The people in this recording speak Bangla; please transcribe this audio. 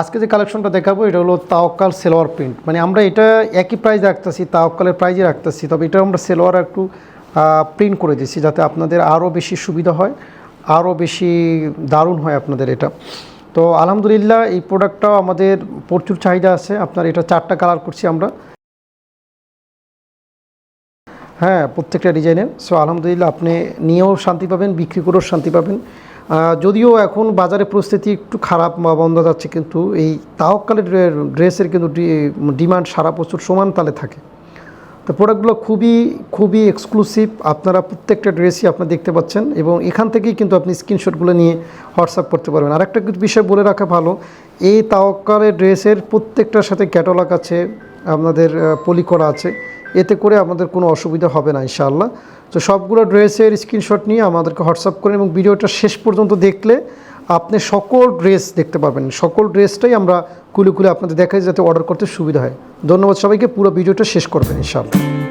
আজকে যে কালেকশনটা দেখাবো, এটা হলো তাওকাল সেলোয়ার প্রিন্ট মানে আমরা এটা একই প্রাইস রাখতেছি তাওকালের প্রাইজে রাখতেছি, তবে এটা আমরা সেলোয়ার একটু প্রিন্ট করে দিচ্ছি যাতে আপনাদের আরও বেশি সুবিধা হয়, আরও বেশি দারুণ হয় আপনাদের এটা। তো আলহামদুলিল্লাহ, এই প্রোডাক্টটাও আমাদের প্রচুর চাহিদা আছে, আপনার এটা চারটা কালার করছি আমরা। হ্যাঁ প্রত্যেকটা ডিজাইনের সো আলহামদুলিল্লাহ, আপনি নিয়েও শান্তি পাবেন, বিক্রি করেও শান্তি পাবেন। যদিও এখন বাজারে পরিস্থিতি একটু খারাপ বা বন্ধ যাচ্ছে, কিন্তু এই তাওকালের ড্রেসের কিন্তু ডিমান্ড সারা বছর সমান তালে থাকে। তো প্রোডাক্টগুলো খুবই খুবই এক্সক্লুসিভ আপনারা প্রত্যেকটা ড্রেসই আপনারা দেখতে পাচ্ছেন এবং এখান থেকেই কিন্তু আপনি স্ক্রিনশটগুলো নিয়ে হোয়াটসঅ্যাপ করতে পারবেন। আরেকটা কিছু বিষয় বলে রাখা ভালো, এই তাওকালের ড্রেসের প্রত্যেকটার সাথে ক্যাটালগ আছে, আপনাদের পলি করা আছে এতে করে আমাদের কোনো অসুবিধা হবে না, ইনশাআল্লাহ। তো সবগুলো ড্রেসের স্ক্রিনশট নিয়ে আমাদেরকে হোয়াটসঅ্যাপ করেন এবং ভিডিওটা শেষ পর্যন্ত দেখলে আপনি সকল ড্রেস দেখতে পাবেন সকল ড্রেসটাই আমরা কুলে কুলে আপনাদের দেখাই যাতে অর্ডার করতে সুবিধা হয়। ধন্যবাদ সবাইকে, পুরো ভিডিওটা শেষ করবেন, ইনশাআল্লাহ।